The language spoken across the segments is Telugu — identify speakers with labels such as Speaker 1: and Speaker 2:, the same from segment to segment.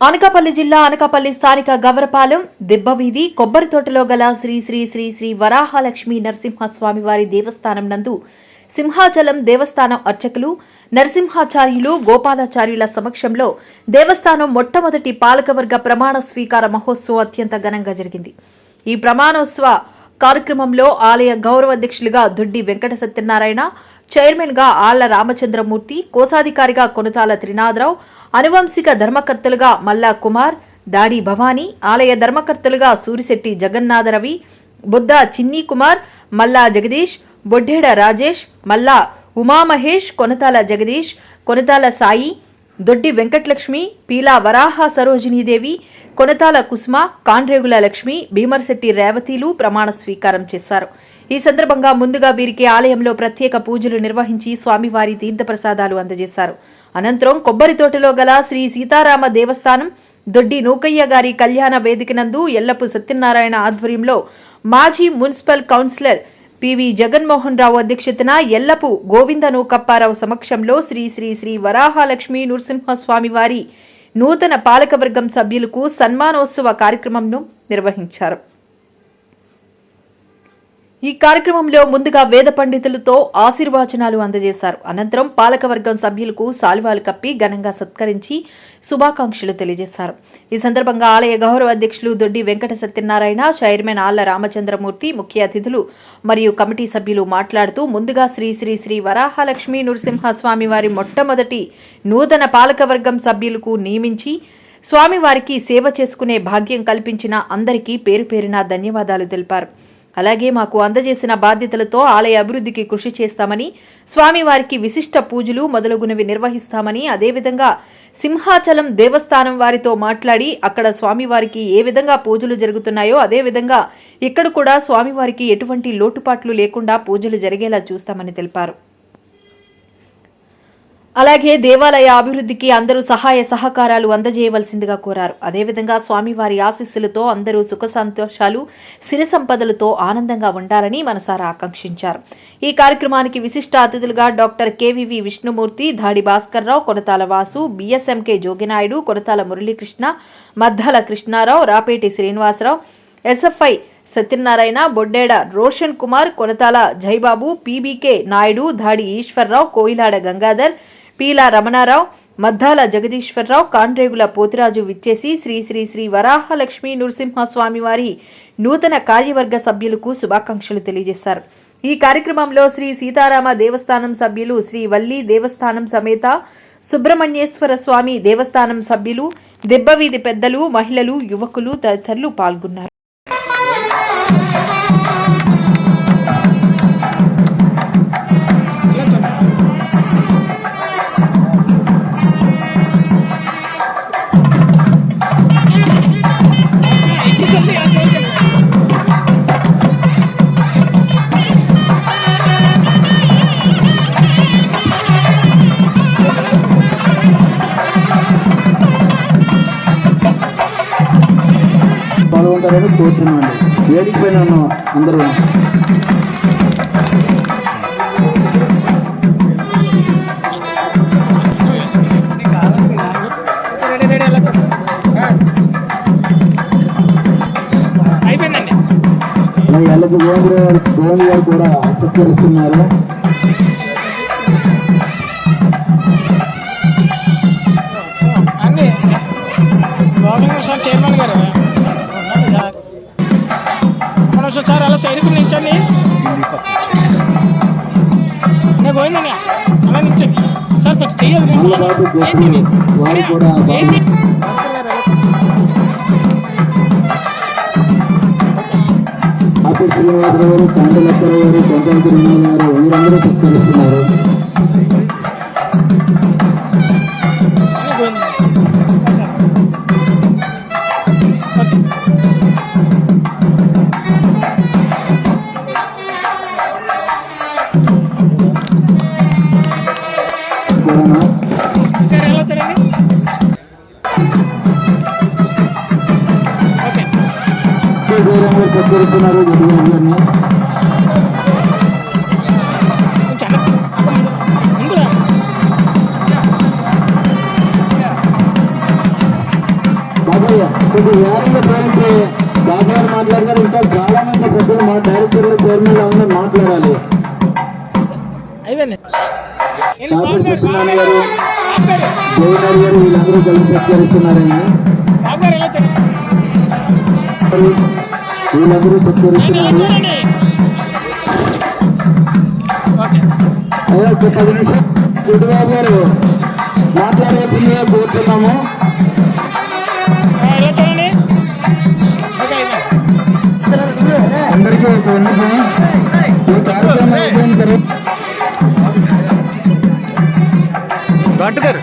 Speaker 1: అనకాపల్లి జిల్లా అనకాపల్లి స్థానిక గవరపాలెం దిబ్బవీధి కొబ్బరి తోటలో గల శ్రీ శ్రీ శ్రీ శ్రీ వరాహలక్ష్మి నరసింహస్వామి వారి దేవస్థానం నందు సింహాచలం దేవస్థానం అర్చకులు నరసింహాచార్యులు గోపాలాచార్యుల సమక్షంలో దేవస్థానం మొట్టమొదటి పాలకవర్గ ప్రమాణ స్వీకార మహోత్సవం అత్యంత ఘనంగా జరిగింది. ఈ ప్రమాణోత్సవ కార్యక్రమంలో ఆలయ గౌరవ అధ్యక్షులుగా దొడ్డి వెంకట సత్యనారాయణ చైర్మన్గా ఆళ్ళ రామచంద్రమూర్తి కోశాధికారిగా కొనతాల త్రినాథరావు అనువంశిక ధర్మకర్తలుగా మల్లా కుమార్ దాడి భవానీ ఆలయ ధర్మకర్తలుగా సూరిశెట్టి జగన్నాథరవి బుద్ధ చిన్ని కుమార్ మల్లా జగదీష్ బొడ్డేడ రాజేష్ మల్లా ఉమామహేష్ కొనతాల జగదీష్ కొనతాల సాయి దొడ్డి వెంకటలక్ష్మి పీలా వరాహ సరోజినీదేవి కొనతాల కుసుమ కాండ్రేగుల లక్ష్మి భీమర్శెట్టి రేవతీలు ప్రమాణ స్వీకారం చేశారు. ఈ సందర్భంగా ముందుగా వీరికి ఆలయంలో ప్రత్యేక పూజలు నిర్వహించి స్వామివారి తీర్థప్రసాదాలు అందజేశారు. అనంతరం కొబ్బరి తోటలో గల శ్రీ సీతారామ దేవస్థానం దొడ్డి నూకయ్య గారి కళ్యాణ వేదిక నందు ఎల్లపు సత్యనారాయణ ఆధ్వర్యంలో మాజీ municipal councillor PV Jaganmohan Rao అధ్యక్షతన ఎల్లపు గోవింద నూకప్పారావు సమక్షంలో శ్రీ శ్రీ శ్రీ వరాహాలక్ష్మి నృసింహస్వామివారి నూతన పాలకవర్గం సభ్యులకు సన్మానోత్సవ కార్యక్రమంను నిర్వహించారు. ఈ కార్యక్రమంలో ముందుగా వేద పండితులతో ఆశీర్వచనాలు అందజేశారు. అనంతరం పాలకవర్గం సభ్యులకు సాల్వాలు కప్పి ఘనంగా సత్కరించి శుభాకాంక్షలు తెలియజేశారు. ఈ సందర్భంగా ఆలయ గౌరవ అధ్యక్షులు దొడ్డి వెంకట సత్యనారాయణ చైర్మన్ ఆళ్ళ రామచంద్రమూర్తి ముఖ్య అతిథులు మరియు కమిటీ సభ్యులు మాట్లాడుతూ ముందుగా శ్రీ శ్రీ శ్రీ వరాహలక్ష్మి నృసింహస్వామి వారి మొట్టమొదటి నూతన పాలకవర్గం సభ్యులకు నియమించి స్వామివారికి సేవ చేసుకునే భాగ్యం కల్పించిన అందరికీ పేరు పేరున ధన్యవాదాలు తెలిపారు. అలాగే మాకు అందజేసిన బాధ్యతలతో ఆలయ అభివృద్ధికి కృషి చేస్తామని స్వామివారికి విశిష్ట పూజలు మొదలగునవి నిర్వహిస్తామని అదేవిధంగా సింహాచలం దేవస్థానం వారితో మాట్లాడి అక్కడ స్వామివారికి ఏ విధంగా పూజలు జరుగుతున్నాయో అదేవిధంగా ఇక్కడ కూడా స్వామివారికి ఎటువంటి లోటుపాట్లు లేకుండా పూజలు జరిగేలా చూస్తామని తెలిపారు. అలాగే దేవాలయ అభివృద్ధికి అందరూ సహాయ సహకారాలు అందజేయవలసిందిగా కోరారు. అదేవిధంగా స్వామివారి ఆశీస్సులతో అందరూ సుఖ సంతోషాలు సిరి సంపదలతో ఆనందంగా ఉండాలని మనసారా ఆకాంక్షించారు. ఈ కార్యక్రమానికి విశిష్ట అతిథులుగా doctor KVV Vishnumurthy Dadi Bhaskar Rao Konathala Vasu BSMK Jogi Naidu Konathala Muralikrishna Maddala Krishna Rao Rapeti Srinivasa Rao SFI Satyanarayana Boddeda Roshan Kumar Konathala Jaibabu PBK Naidu Dadi Eswara Rao Koilada Gangadhar Peela Ramana Rao Maddala Jagadeeswara Rao Kandregula Potharaju విచ్చేసి శ్రీ శ్రీ శ్రీ వరాహలక్ష్మి నృసింహస్వామివారి నూతన కార్యవర్గ సభ్యులకు శుభాకాంక్షలు తెలియజేశారు. ఈ కార్యక్రమంలో శ్రీ సీతారామ దేవస్థానం సభ్యులు శ్రీ వల్లి దేవస్థానం సమేత సుబ్రహ్మణ్యేశ్వర స్వామి దేవస్థానం సభ్యులు దెబ్బవీధి పెద్దలు మహిళలు యువకులు తదితరులు పాల్గొన్నారు.
Speaker 2: పాల్గొంటారని కోరుతున్నామండి వేదిక పైన ఉన్నాం అందరూ.
Speaker 3: రెడీ రెడీ వెళ్ళొచ్చు అయిపోయిందండి.
Speaker 2: అలాగే ఎల్లది గోవింద గారు గోవింద గారు కూడా సత్కరిస్తున్నారు
Speaker 3: అండి గవర్నమెంట్ సార్ చైర్మన్ గారు. సైడ్కి నిల్చోండి. నేను పోయిందని అలా నిల్చోండి. సార్ కొంచెం చెయ్యదు
Speaker 2: శ్రీనివాసరావు గారు కాండలక్కరావు గారు రంగ గారు వీరందరూ సత్కరిస్తున్నారు సత్కరిస్తున్నారు గడ్డి గారిని
Speaker 3: రా.
Speaker 2: కొద్ది వేరంగా పోలిస్తే బాబు గారు మాట్లాడతారు ఇంకా చాలా మంది సభ్యులు మా డైరెక్టర్లు చైర్మన్ అందరూ మాట్లాడాలి. సత్యనారాయణ గారు గారు వీళ్ళందరూ కలిసి సత్కరిస్తున్నారండి వీళ్ళందరూ సత్కరిస్తున్నారు అయ్యా ఒక పది నిమిషాలు. గుడిబాబు గారు మాట్లాడవలసిందిగా కోరుతున్నాము అందరికీ ఒక విన్నపం. ఈ కార్యక్రమం అయిపోయిన తర్వాత
Speaker 3: డాక్టర్ గారు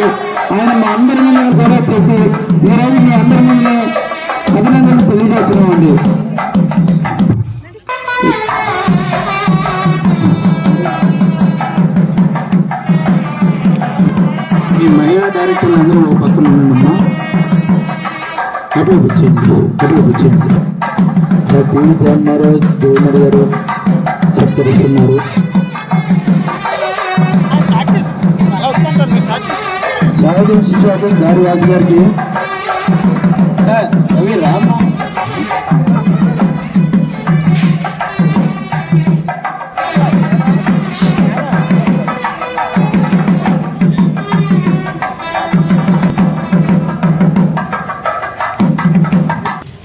Speaker 2: అనేసి ఆయన మా అందరి మీద కూడా చెప్పి ఈరోజు మీ అందరి మీద అభినందనలు తెలియజేస్తున్నామండి. ఈ మహిళా డైరెక్టర్లు అందరూ ఒక పక్కన ఉన్నామమ్మా అటు వచ్చేయండి అటు వచ్చేయండి అలా టీవీ గారు సత్కరిస్తున్నారు స్వాగతం శిక్షాకం దారి వాసు గారికి అవి రామా.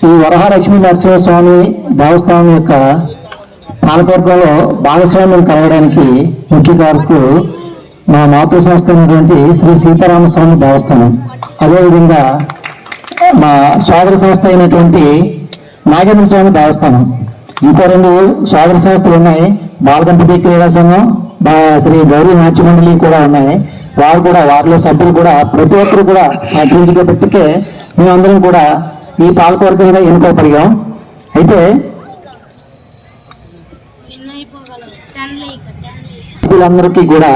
Speaker 2: ఈ వరహాలక్ష్మీ నరసింహస్వామి దేవస్థానం యొక్క పాలకవర్గంలో భాగస్వామ్యం కలగడానికి ముఖ్య కారకులు మా మాతృ సంస్థ అయినటువంటి శ్రీ సీతారామస్వామి దేవస్థానం. అదేవిధంగా మా సోదర సంస్థ అయినటువంటి నాగేంద్ర స్వామి దేవస్థానం. ఇంకో రెండు సోదర సంస్థలు ఉన్నాయి. బాలగణపతి క్రీడా సంఘం బా శ్రీ గౌరీ నాట్య మండలి కూడా ఉన్నాయి. వారు కూడా వారిలో సభ్యులు కూడా ప్రతి ఒక్కరు కూడా సహకరించబట్టికే మేమందరం కూడా ఈ పాలకవర్గంగా ఎన్నుకోబడిగాం అయితే భక్తులందరికీ కూడా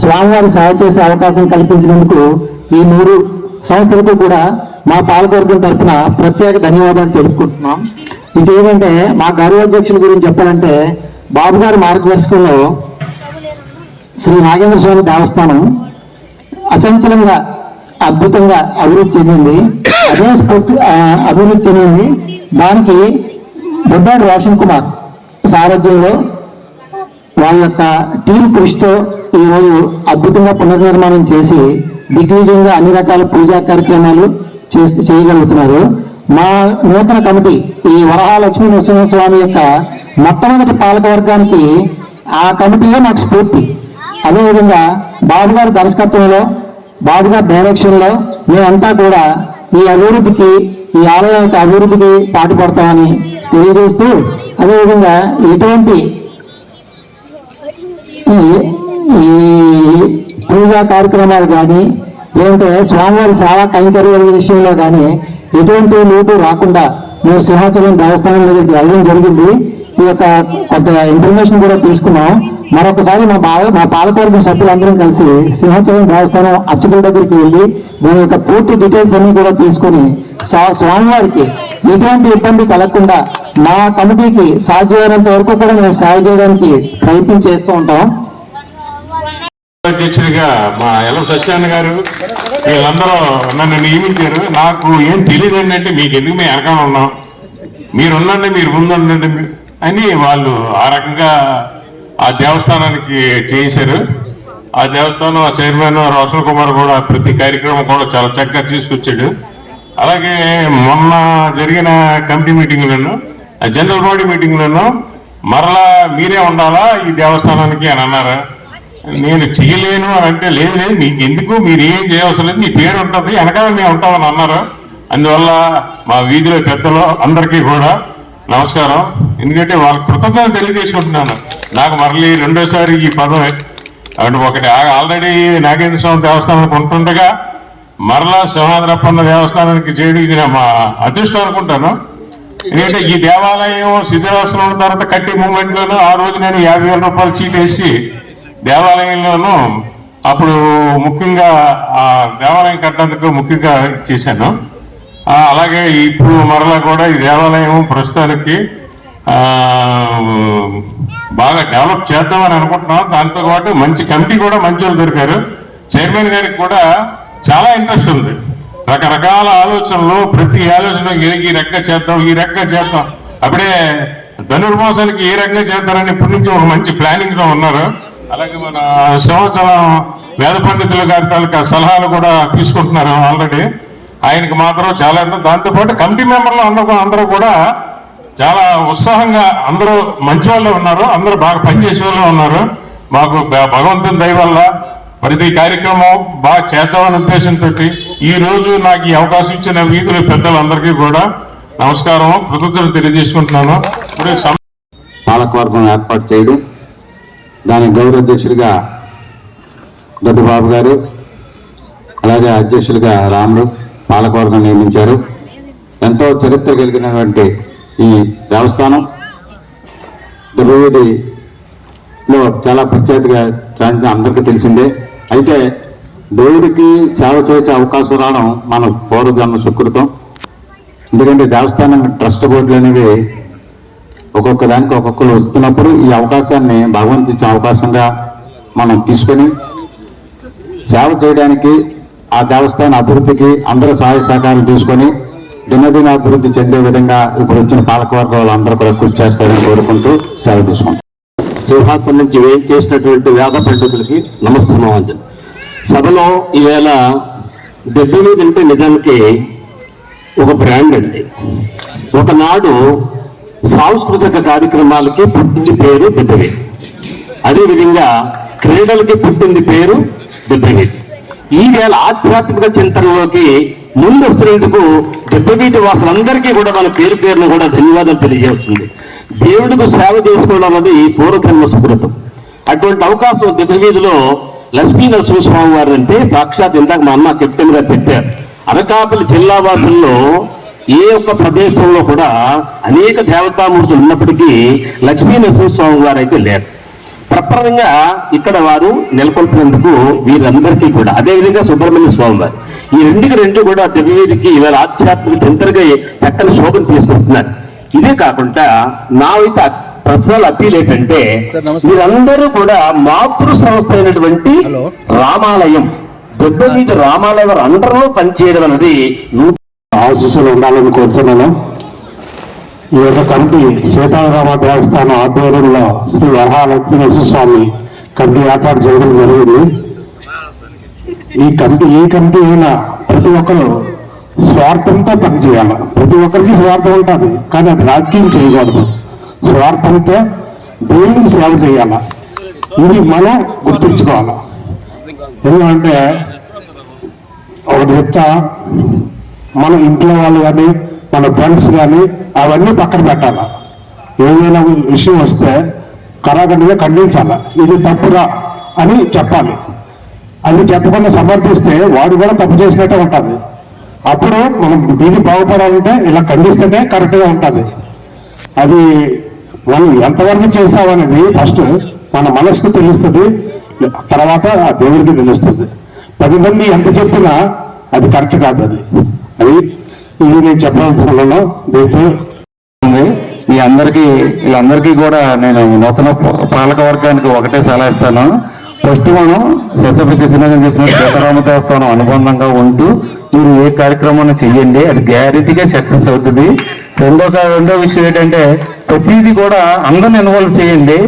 Speaker 2: స్వామివారి సహాయ చేసే అవకాశం కల్పించినందుకు ఈ మూడు సంస్థలకు కూడా మా పాలకవర్గం తరఫున ప్రత్యేక ధన్యవాదాలు తెలుపుకుంటున్నాం ఇంకేమంటే మా గౌరవాధ్యక్షుల గురించి చెప్పాలంటే బాబు గారి మార్గదర్శకంలో శ్రీ నాగేంద్ర స్వామి దేవస్థానం అచంచలంగా అద్భుతంగా అభివృద్ధి చెందింది. అదే స్ఫూర్తి అభివృద్ధి చెందింది. దానికి బుడ్డాడు రోషన్ కుమార్ సారథ్యంలో వాళ్ళ యొక్క టీం కృషితో ఈరోజు అద్భుతంగా పునర్నిర్మాణం చేసి దిగ్విజయంగా అన్ని రకాల పూజా కార్యక్రమాలు చేయగలుగుతున్నారు. మా నూతన కమిటీ ఈ వరహాలక్ష్మీ నృసింహస్వామి యొక్క మొట్టమొదటి పాలక వర్గానికి ఆ కమిటీయే మాకు స్ఫూర్తి. అదేవిధంగా బాబు గారి దర్శకత్వంలో బాబు గారి డైరెక్షన్లో మేమంతా కూడా ఈ అభివృద్ధికి ఈ ఆలయం యొక్క అభివృద్ధికి పాటుపడతామని తెలియజేస్తూ అదేవిధంగా ఎటువంటి ఈ- పూజా కార్యక్రమాలు కానీ లేదంటే స్వామివారి సేవా కైంకర్యాల విషయంలో కానీ ఎటువంటి లోటు రాకుండా మేము సింహాచలం దేవస్థానం దగ్గరికి వెళ్ళడం జరిగింది. ఈ యొక్క కొంత ఇన్ఫర్మేషన్ కూడా తీసుకున్నాం. మరొకసారి మా బాల మా పాలకవర్గం సభ్యులందరం కలిసి సింహాచలం దేవస్థానం అర్చకుల దగ్గరికి వెళ్ళి దాని యొక్క పూర్తి డీటెయిల్స్ అన్ని కూడా తీసుకొని స్వామివారికి ఎటువంటి ఇబ్బంది కలగకుండా మా కమిటీకి సాధ్యమైనంత వరకు కూడా మేము సేవ చేయడానికి ప్రయత్నం చేస్తూ ఉంటాం.
Speaker 4: అధ్యక్షుడిగా మా ఎలం సత్యాన్న గారు వీళ్ళందరూ నన్ను నియమించారు. నాకు ఏం తెలియదు ఏంటంటే మీకు ఎందుకు మేము వెనకాల ఉన్నాం? మీరు ఉండండి మీరు ముందు ఉండండి అని వాళ్ళు ఆ రకంగా ఆ దేవస్థానానికి చేశారు ఆ దేవస్థానం ఆ చైర్మన్ రోషన్ కుమార్ కూడా ప్రతి కార్యక్రమం కూడా చాలా చక్కగా తీసుకొచ్చాడు. అలాగే మొన్న జరిగిన కమిటీ మీటింగ్లను జనరల్ బాడీ మీటింగ్లను మరలా మీరే ఉండాలా ఈ దేవస్థానానికి అని అన్నారు? నేను చేయలేను అని అంటే లేదు లేదు నీకు ఎందుకు మీరు ఏం చేయవలసిన లేదు నీ పేరు ఉంటుంది వెనకాల మేము ఉంటామని అన్నారు. అందువల్ల మా వీధిలో పెద్దలు అందరికీ కూడా నమస్కారం. ఎందుకంటే వాళ్ళ కృతజ్ఞత తెలియజేసుకుంటున్నాను. నాకు మరలి రెండోసారి ఈ పదం అంటే ఒకటి ఆల్రెడీ నాగేంద్ర స్వామి దేవస్థానానికి ఉంటుండగా మరలా సింహాద్రప్పన్న దేవస్థానానికి చేయడం ఇది నా మా అదృష్టం అనుకుంటాను. ఎందుకంటే ఈ దేవాలయం శిథిలావస్థలో ఉన్న తర్వాత కట్టి మూమెంట్ లోను ఆ రోజు నేను యాభై వేల రూపాయలు చీట్ వేసి దేవాలయంలోను అప్పుడు ముఖ్యంగా ఆ దేవాలయం కట్టడానికి ముఖ్యంగా చేశాను. అలాగే ఇప్పుడు మరలా కూడా ఈ దేవాలయం ప్రస్తుతానికి బాగా డెవలప్ చేద్దామని అనుకుంటున్నాం దాంతో పాటు మంచి కమిటీ కూడా మంచి వాళ్ళు దొరికారు. చైర్మన్ గారికి కూడా చాలా ఇంట్రెస్ట్ ఉంది. రకరకాల ఆలోచనలు ప్రతి ఆలోచన ఈ- రెక్క చేద్దాం ఈ రెక్క చేద్దాం. అప్పుడే ధనుర్మాసానికి ఏ రకంగా చేద్దారని ఇప్పటి నుంచి ఒక మంచి ప్లానింగ్లో ఉన్నారు. అలాగే మన సంవత్సరం వేద పండితుల గారి తాలూకా సలహాలు కూడా తీసుకుంటున్నారు ఆల్రెడీ. ఆయనకి మాత్రం చాలా దాంతో దాంతోపాటు కమిటీ మెంబర్లు అందరూ అందరూ కూడా చాలా ఉత్సాహంగా అందరూ మంచి వాళ్ళు ఉన్నారు అందరూ బాగా పనిచేసే వాళ్ళు ఉన్నారు. మాకు భగవంతుని దయ వల్ల ప్రతి కార్యక్రమం బాగా చేద్దామనే ఉద్దేశంతో ఈ రోజు నాకు ఈ అవకాశం ఇచ్చిన వీధుల పెద్దలందరికీ కూడా నమస్కారం కృతజ్ఞతలు తెలియజేసుకుంటున్నాను.
Speaker 5: పాలకవర్గం ఏర్పాటు చేయడం దాని గౌరవ అధ్యక్షుడిగా దొడ్డిబాబు గారు అలాగే అధ్యక్షులుగా రాములు పాలకవర్గం నియమించారు. ఎంతో చరిత్ర కలిగినటువంటి ఈ దేవస్థానం. దుర్గవీధిలో చాలా ప్రఖ్యాతిగా అందరికీ తెలిసిందే. అయితే దేవుడికి సేవ చేసే అవకాశం రావడం మన పూర్వజన్మ సుకృతం. ఎందుకంటే దేవస్థానం ట్రస్ట్ బోర్డులు అనేవి ఒక్కొక్క దానికి ఒక్కొక్కరు వస్తున్నప్పుడు ఈ అవకాశాన్ని భగవంతు ఇచ్చే అవకాశంగా మనం తీసుకొని సేవ చేయడానికి ఆ దేవస్థాన అభివృద్ధికి అందరూ సహాయ సహకారం తీసుకొని దినదిన అభివృద్ధి చెందే విధంగా ఇప్పుడు వచ్చిన పాలకవర్గ వాళ్ళందరూ కూడా కృషి చేస్తారని కోరుకుంటూ సెలవు తీసుకుంటాం
Speaker 6: సింహాసనం నుంచి వేం చేసినటువంటి వేద పండితులకి నమస్సమాంజలి సభలో ఈవేళ దెబ్బ మీద అంటే నిజానికి ఒక బ్రాండ్ అండి. ఒకనాడు సాంస్కృతిక కార్యక్రమాలకి పుట్టింది పేరు దెబ్బవేది అదేవిధంగా క్రీడలకి పుట్టింది పేరు దెబ్బవేది ఈవేళ ఆధ్యాత్మిక చింతనలోకి ముందు వస్తున్నందుకు దెబ్బవీధి వాసులందరికీ కూడా మన పేరు పేరును కూడా ధన్యవాదాలు తెలియజేస్తుంది. దేవుడికి సేవ చేసుకోవడం అన్నది పూర్వజన్మ సుకృతం. అటువంటి అవకాశం దిగవీధిలో లక్ష్మీ నరసింహస్వామి వారు అంటే సాక్షాత్ ఇందాక మా అమ్మ కెప్టెన్ గారు చెప్పారు. అనకాపల్లి జిల్లా వాసుల్లో ఏ ఒక్క ప్రదేశంలో కూడా అనేక దేవతామూర్తులు ఉన్నప్పటికీ లక్ష్మీ నరసింహస్వామి వారు అయితే లేరు. ప్రప్రదంగా ఇక్కడ వారు నెలకొల్పినందుకు వీరందరికీ కూడా అదేవిధంగా సుబ్రహ్మణ్య స్వామి వారు. ఈ రెండుకి రెండు కూడా దివ్యవేదికి ఇవాళ ఆధ్యాత్మిక చింతనగా చక్కని శోభను తీసుకొస్తున్నారు. ఇదే కాకుండా నా అయితే పర్సనల్ అప్పీల్ ఏంటంటే మీరందరూ కూడా మాతృ సంస్థ అయినటువంటి రామాలయం దెబ్బ మీద రామాలయం వారి అండర్లో పనిచేయడం అనేది
Speaker 5: ఆశీస్సులు ఉండాలని కోరుతున్నాను. ఈ యొక్క కమిటీ సీతారామ దేవస్థానం ఆధ్వర్యంలో శ్రీ వరహాలక్ష్మీ నరసింహస్వామి కమిటీ ఏర్పాటు చేయడం జరిగింది. ఈ కమిటీ ఈ కమిటీ అయినా ప్రతి ఒక్కరు స్వార్థంతో పనిచేయాలి ప్రతి ఒక్కరికి స్వార్థం ఉంటుంది కానీ అది రాజకీయం చేయకూడదు. స్వార్థంతో దేవునికి సేవ చేయాల. ఇది మనం గుర్తుంచుకోవాలి. ఎందుకంటే ఒకటి చెప్తా మన ఇంట్లో వాళ్ళు కానీ మన ఫ్రెండ్స్ కానీ అవన్నీ పక్కన పెట్టాలి. ఏదైనా విషయం వస్తే కరాఖండిగా ఖండించాలి. ఇది తప్పురా అని చెప్పాలి. అది చెప్పకుండా సమర్థిస్తే వాడు కూడా తప్పు చేసినట్టే ఉంటుంది. అప్పుడు మనం వీధి బాగుపడాలంటే ఇలా ఖండిస్తేనే కరెక్ట్గా ఉంటుంది. అది మనం ఎంతవరకు చేసామనేది ఫస్ట్ మన మనసుకు తెలుస్తుంది తర్వాత ఆ దేవుడికి తెలుస్తుంది. పది మంది ఎంత చెప్పినా అది కరెక్ట్ కాదు అది. అది ఇది నేను చెప్పాల్సిన దీంతో
Speaker 7: మీ అందరికీ వీళ్ళందరికీ కూడా నేను నూతన పాలక వర్గానికి ఒకటే సలహా ఇస్తాను. ఫస్ట్ మనం శశపి శశినగర్ చెప్పిన సీతారామ దేవస్థానం అనుబంధంగా ఉంటూ మీరు ఏ కార్యక్రమాన్ని చెయ్యండి అది గ్యారెంటీగా సక్సెస్ అవుతుంది. రెండో రెండో విషయం ఏంటంటే ప్రతిదీ కూడా అందరిని ఇన్వాల్వ్ చేయండి.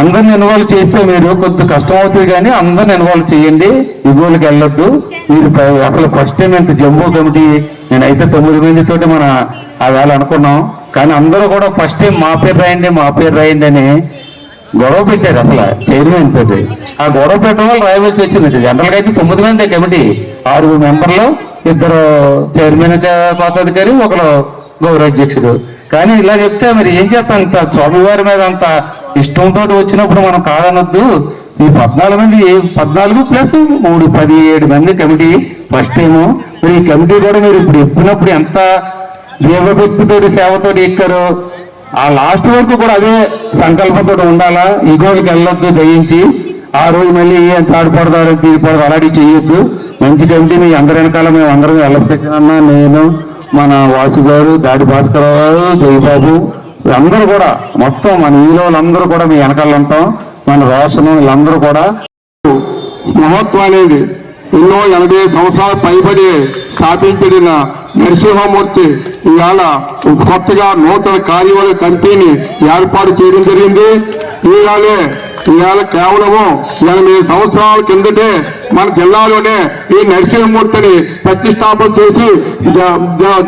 Speaker 7: అందరిని ఇన్వాల్వ్ చేస్తే మీరు కొంత కష్టం అవుతుంది కానీ అందరిని ఇన్వాల్వ్ చేయండి. ఇగోలకి వెళ్ళొద్దు. మీరు అసలు ఫస్ట్ టైం ఇంత జమ్మూ కమిటీ నేనైతే తొమ్మిది మందితోటి మన ఆ వేళ అనుకున్నాం. కానీ అందరూ కూడా ఫస్ట్ టైం మా పేరు రాయండి మా పేరు రాయండి అని గొడవ పెట్టారు అసలు చైర్మన్ తోటి. ఆ గొడవ పెట్టడం వల్ల రాయవలసి వచ్చింది. జనరల్గా అయితే తొమ్మిది మంది కమిటీ. ఆరుగురు మెంబర్లు ఇద్దరు చైర్మన్ కోశాధికారి ఒకరు గౌరవాధ్యక్షుడు కానీ ఇలా చెప్తే మరి ఏం చేస్తాం? అంత స్వామివారి మీద అంత ఇష్టంతో వచ్చినప్పుడు మనం కాదనొద్దు. ఈ పద్నాలుగు మంది పద్నాలుగు ప్లస్ మూడు పది ఏడు మంది కమిటీ ఫస్ట్ టైము. మరి ఈ కమిటీ కూడా మీరు ఇప్పుడు ఎప్పినప్పుడు ఎంత దేవభక్తితోటి సేవతోటి ఎక్కారో ఆ లాస్ట్ వరకు కూడా అదే సంకల్పంతో ఉండాలా? ఈగోలకి వెళ్ళొద్దు దయించి ఆ రోజు మళ్ళీ ఏం తాడుపడతారు తీడిపడదు అలాంటి చేయొద్దు. మంచి కమిటీ మీ అందరి వెనకాల మేము అందరం ఎల్ఎఫ్ అన్న నేను మన వాసు గారు దాడి భాస్కర్ గారు జయబాబు అందరూ కూడా మొత్తం మన ఈలో వాళ్ళందరూ కూడా మీ వెనకాల ఉంటాం. మన రోషను వీళ్ళందరూ కూడా.
Speaker 8: మహత్వం అనేది ఎన్నో ఎనభై సంవత్సరాల పైబడి స్థాపించబడిన నరసింహమూర్తి ఇవాళ కొత్తగా నూతన కార్యవర్గ కమిటీని ఏర్పాటు చేయడం జరిగింది. ఇవాళే ఇవాళ కేవలము ఎనభై సంవత్సరాల కిందటే మన జిల్లాలోనే ఈ నరసింహమూర్తిని ప్రతిష్టాపన చేసి జ-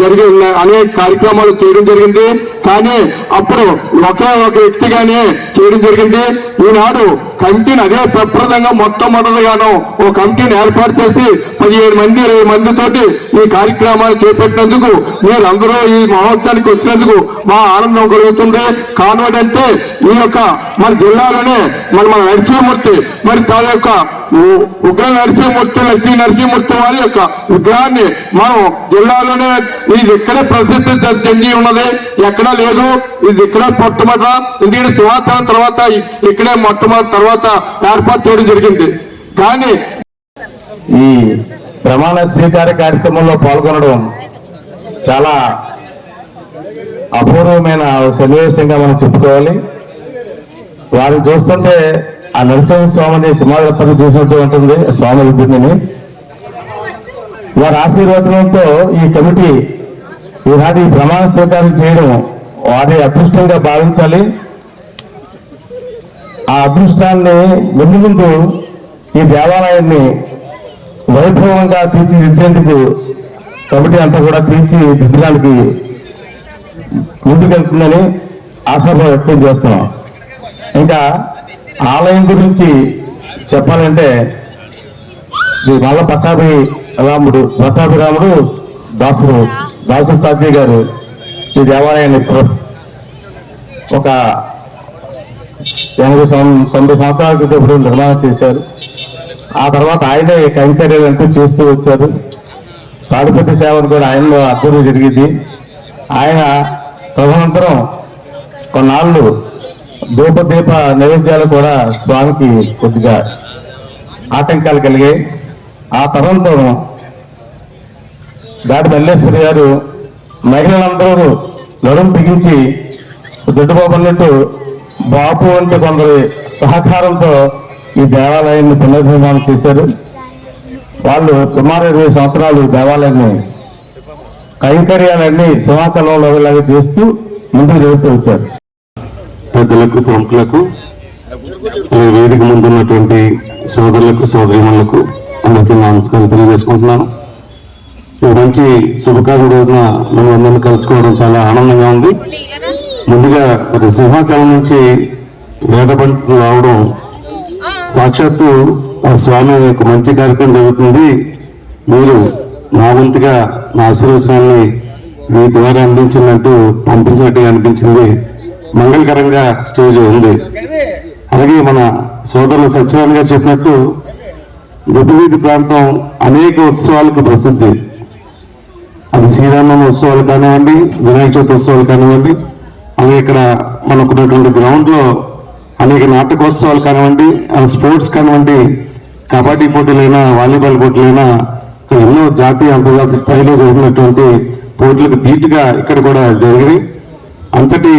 Speaker 8: జరిగి ఉన్న అనేక కార్యక్రమాలు చేయడం జరిగింది. కానీ అప్పుడు ఒకే ఒక వ్యక్తిగానే చేయడం జరిగింది. ఈనాడు కమిటీని అదే ప్రప్రదంగా మొట్టమొదటిగాను ఓ కమిటీని ఏర్పాటు చేసి పదిహేడు మంది ఇరవై మందితోటి ఈ కార్యక్రమాలు చేపట్టినందుకు మీరందరూ ఈ మహోత్సవానికి వచ్చినందుకు మా ఆనందం కలుగుతుంది. కాన్వెంట్ అంటే ఈ యొక్క మన జిల్లాలోనే మన మన నరసింహమూర్తి మరి తన యొక్క ఉగ్ర నరసింహమూర్తి లక్ష్మీ నరసింహమూర్తి వారి యొక్క విగ్రహాన్ని మనం జిల్లాలోనే ఇది ఇక్కడే ప్రసిద్ధి చెంది ఉన్నది. ఎక్కడా లేదు. ఇది ఇక్కడే మొట్టమొదట ఎందుకంటే సింహాసనం తర్వాత ఇక్కడే మొట్టమొదటి తర్వాత ఏర్పాటు చేయడం జరిగింది. కానీ
Speaker 7: ఈ ప్రమాణ స్వీకార కార్యక్రమంలో పాల్గొనడం చాలా అపూర్వమైన సన్నివేశంగా మనం చెప్పుకోవాలి. వారిని చూస్తుంటే ఆ నరసింహ స్వామిని సింహాద్రపతి చూసినట్టు ఉంటుంది స్వామి విగ్రహాన్ని వారి ఆశీర్వచనంతో ఈ కమిటీ ఈనాటి ప్రమాణ స్వీకారం చేయడం వారి అదృష్టంగా భావించాలి. ఆ అదృష్టాన్ని ముందు ముందు ఈ దేవాలయాన్ని వైభవంగా తీర్చిదిద్దేందుకు కమిటీ అంతా కూడా తీర్చిదిద్దడానికి ముందుకెళ్తుందని ఆశాభావం వ్యక్తం చేస్తున్నాం. ఇంకా ఆలయం గురించి చెప్పాలంటే వాళ్ళ పట్టాభి రాముడు పట్టాభి రాముడు దాసుడు దాసు తాత్య గారు ఈ దేవాలయాన్ని ఒక ఎనభై సం- తొంభై సంవత్సరాల క్రితం ఇప్పుడు నిర్మాణం చేశారు. ఆ తర్వాత ఆయనే కైంకర్యం అంటూ చేస్తూ వచ్చారు. తాడుపతి సేవను కూడా ఆయనలో అర్థం జరిగింది. ఆయన తదనంతరం కొన్నాళ్ళు ధూపదీప నైవేద్యాలు కూడా స్వామికి కొద్దిగా ఆటంకాలు కలిగాయి. ఆ తరంతో దాటి మల్లేశ్వరి గారు మహిళలందరూ నడుం బిగించి దొడ్డుబాబు అన్నట్టు బాపు అంటే కొందరి సహకారంతో ఈ దేవాలయాన్ని పునర్నిర్మాణం చేశారు. వాళ్ళు సుమారు ఇరవై సంవత్సరాలు దేవాలయాన్ని కైంకర్యాలన్నీ సింహాచలంలో లాగా చేస్తూ ముందుకు జరుగుతూ వచ్చారు.
Speaker 9: పెద్దలకు ప్రముఖులకు ఈ వేదిక ముందున్నటువంటి సోదరులకు సోదరిమణులకు అందరికీ నమస్కారం తెలియజేసుకుంటున్నాను. ఈ మంచి శుభకార్యం రోజున మనం అందరం కలుసుకోవడం చాలా ఆనందంగా ఉంది. ముందుగా మరి సింహాచలం నుంచి వేద పండితులు రావడం సాక్షాత్తు ఆ స్వామి యొక్క మంచి కార్యక్రమం జరుగుతుంది. మీరు నా వంతుగా నా ఆశీర్వచనాన్ని మీ ద్వారా అందించినట్టు పంపించినట్టుగా అనిపించింది. మంగళకరంగా స్టేజ్ ఉంది. అలాగే మన సోదరులు సత్యనారాయణ గారు చెప్పినట్టు గొప్పవీధి ప్రాంతం అనేక ఉత్సవాలకు ప్రసిద్ధి. అది శ్రీరామ ఉత్సవాలు కానివ్వండి వినాయక చవితి ఉత్సవాలు కానివ్వండి అలాగే ఇక్కడ మనకున్నటువంటి గ్రౌండ్లో అనేక నాటకోత్సవాలు కానివ్వండి ఆ స్పోర్ట్స్ కానివ్వండి కబడ్డీ పోటీలైనా వాలీబాల్ పోటీలైనా ఇక్కడ ఎన్నో జాతీయ అంతర్జాతీయ స్థాయిలో జరిగినటువంటి పోటీలకు ధీటుగా ఇక్కడ కూడా జరిగింది అంతటి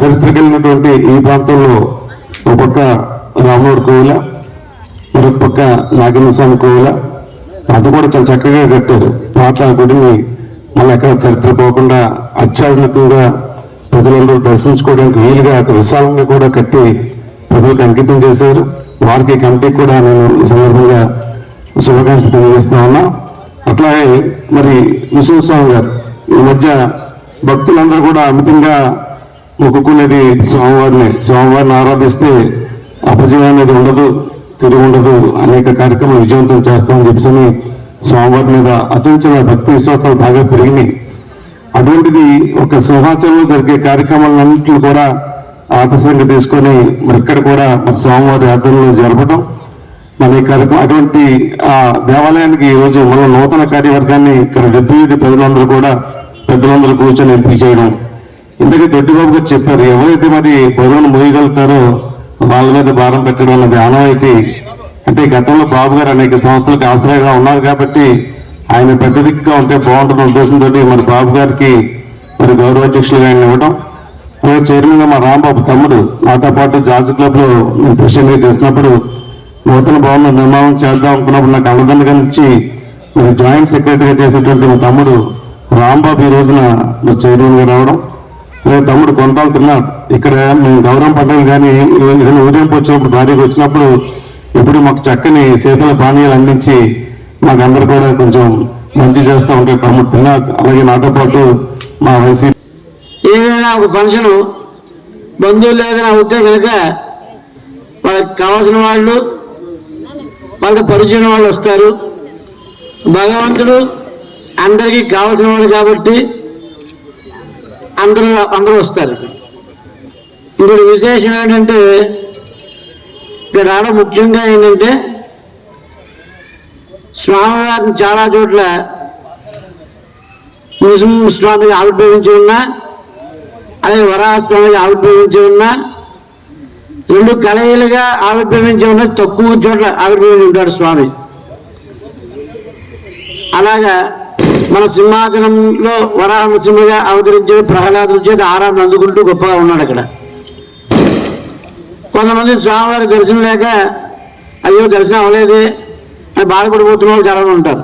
Speaker 9: చరిత్ర కలిగినటువంటి ఈ ప్రాంతంలో ఒక పక్క రామూరు కోవిల మరొక పక్క నాగేంద్ర స్వామి కోవిల. అది కూడా చాలా చక్కగా కట్టారు. పాత గుడిని మళ్ళీ ఎక్కడ చరిత్ర పోకుండా అత్యాధునికంగా ప్రజలందరూ దర్శించుకోవడానికి వీలుగా విశాలంగా కూడా కట్టి ప్రజలకు అంకితం చేశారు. వారికి కమిటీకి కూడా నేను ఈ సందర్భంగా శుభాకాంక్షలు తెలియజేస్తా ఉన్నా. అట్లాగే మరి ముస్లిం స్వామి గారు ఈ మధ్య భక్తులందరూ కూడా అమితంగా మొక్కుకునేది స్వామివారిని. స్వామివారిని ఆరాధిస్తే అపజయం అనేది ఉండదు తిరిగి ఉండదు. అనేక కార్యక్రమాలు విజయవంతం చేస్తామని చెప్పేసి స్వామివారి మీద అచంచల భక్తి విశ్వాసాలు బాగా పెరిగినాయి. అటువంటిది ఒక సింహాచలంలో జరిగే కార్యక్రమాలన్నింటిని కూడా ఆదర్శంగా తీసుకొని మరి ఇక్కడ కూడా మరి స్వామివారి ఆధ్వర్యంలో జరపడం మన ఈ కార్యక్రమం అటువంటి ఆ దేవాలయానికి ఈరోజు రోజు మన నూతన కార్యవర్గాన్ని ఇక్కడ దెబ్బతి ప్రజలందరూ కూడా పెద్దలందరూ కూర్చొని ఎంపిక చేయడం. ఇందుకే దొడ్డిబాబు గారు చెప్పారు ఎవరైతే మరి బరువును మోయగలుగుతారో వాళ్ళ మీద భారం పెట్టడం అన్నది ఆనవాయితీ. అంటే గతంలో బాబు గారు అనేక సంస్థలకు ఆశ్రయంగా ఉన్నారు కాబట్టి ఆయన పెద్ద దిక్కుగా ఉంటే బాగుంటున్న ఉద్దేశంతో మరి బాబు గారికి మరి గౌరవాధ్యక్షులుగా ఆయన ఇవ్వడం అలాగే చైర్మన్గా మా రాంబాబు తమ్ముడు నాతో పాటు జార్జ్ క్లబ్లో నేను ప్రెసిడెంట్గా చేసినప్పుడు నూతన భవనం నిర్మాణం చేద్దాం అనుకున్నప్పుడు నాకు అన్నదండగా నుంచి మరి జాయింట్ సెక్రటరీగా చేసినటువంటి మా తమ్ముడు రాంబాబు ఈ రోజున మరి చైర్మన్గా రావడం. తమ్ముడు కొంతాలు తిన్నారు ఇక్కడ మేము గౌరవం పడ్డాం కానీ ఏదైనా ఉదయం వచ్చినప్పుడు భార్యకు వచ్చినప్పుడు ఇప్పుడు మాకు చక్కని శీతల పానీయాలు అందించి మాకు అందరు కూడా కొంచెం మంచి చేస్తూ ఉంటారు తమ్ముడు తిన్నారు అలాగే నాతో పాటు మా వైసీపీ
Speaker 10: ఏదైనా ఒక ఫంక్షన్ బంధువులు ఏదైనా ఉంటే కనుక వాళ్ళకి కావాల్సిన వాళ్ళు వాళ్ళతో పరిచయం వాళ్ళు వస్తారు. భగవంతుడు అందరికీ కావాల్సిన వాడు కాబట్టి అందరూ అందరూ వస్తారు ఇప్పుడు విశేషం ఏంటంటే ఇక్కడ రావడం ముఖ్యంగా ఏంటంటే స్వామివారిని చాలా చోట్ల ముస్లిం స్వామిని ఆవిర్భవించి ఉన్నా అలాగే వరాహస్వామిగా ఆవిర్భవించి ఉన్న రెండు కలయిలుగా ఆవిర్భవించి ఉన్న తక్కువ చోట్ల ఆవిర్భవించి ఉంటాడు స్వామి. అలాగా మన సింహాచలంలో వరాహ నృసింహగా అవతరించిన ప్రహ్లాదుల చేత ఆరాధన అందుకుంటూ గొప్పగా ఉన్నాడు అక్కడ. కొంతమంది స్వామివారి దర్శనం లేక అయ్యో దర్శనం అవ్వలేదే అని బాధపడిపోతున్న వాళ్ళు చాలా ఉంటారు.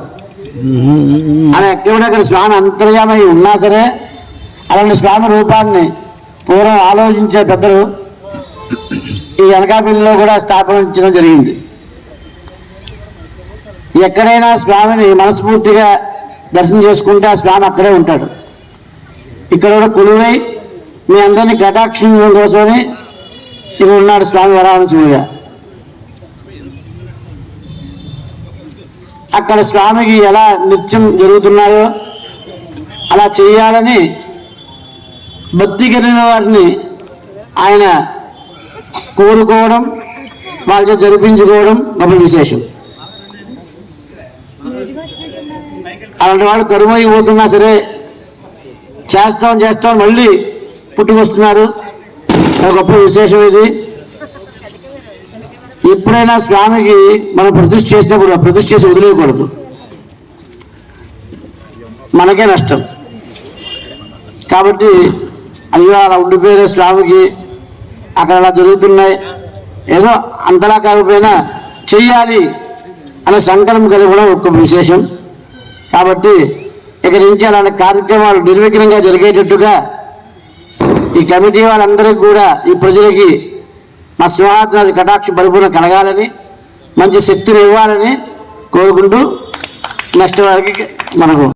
Speaker 10: అలా ఎక్కడెక్కడ స్వామి అంతర్యామై ఉన్నా సరే అలాంటి స్వామి రూపాన్ని పూర్వం ఆలోచించే పెద్దలు ఈ అనకాపల్లిలో కూడా స్థాపించడం జరిగింది. ఎక్కడైనా స్వామిని మనస్ఫూర్తిగా దర్శనం చేసుకుంటే ఆ స్వామి అక్కడే ఉంటాడు. ఇక్కడ కూడా కొలువై మీ అందరినీ కటాక్షించడం కోసమని ఇక్కడ ఉన్నాడు స్వామి వరాహనసింహగా అక్కడ స్వామికి ఎలా నృత్యం జరుగుతున్నాయో అలా చేయాలని భక్తి కలిగిన వారిని ఆయన కోరుకోవడం వాళ్ళతో జరిపించుకోవడం గొప్ప విశేషం. అలాంటి వాళ్ళు కరుమైపోతున్నా సరే చేస్తాం చేస్తాం మళ్ళీ పుట్టుకొస్తున్నారు. గొప్ప విశేషం ఇది. ఎప్పుడైనా స్వామికి మనం ప్రతిష్ఠ చేసినప్పుడు ఆ ప్రతిష్ఠ చేసి వదిలేయకూడదు. మనకే నష్టం. కాబట్టి అయ్యో అలా ఉండిపోయిన స్వామికి అక్కడ అలా జరుగుతున్నాయి. ఏదో అంతలా కాకపోయినా చెయ్యాలి అనే సంకల్పం కలగడం ఒక విశేషం. కాబట్టి ఇక నుంచి అలాంటి కార్యక్రమాలు నిర్విఘ్నంగా జరిగేటట్టుగా ఈ కమిటీ వాళ్ళందరికీ కూడా ఈ ప్రజలకి మా సింహాద్రి కటాక్ష పరిపూర్ణ కలగాలని మంచి శక్తిని ఇవ్వాలని కోరుకుంటూ నెక్స్ట్ వారికి మనకు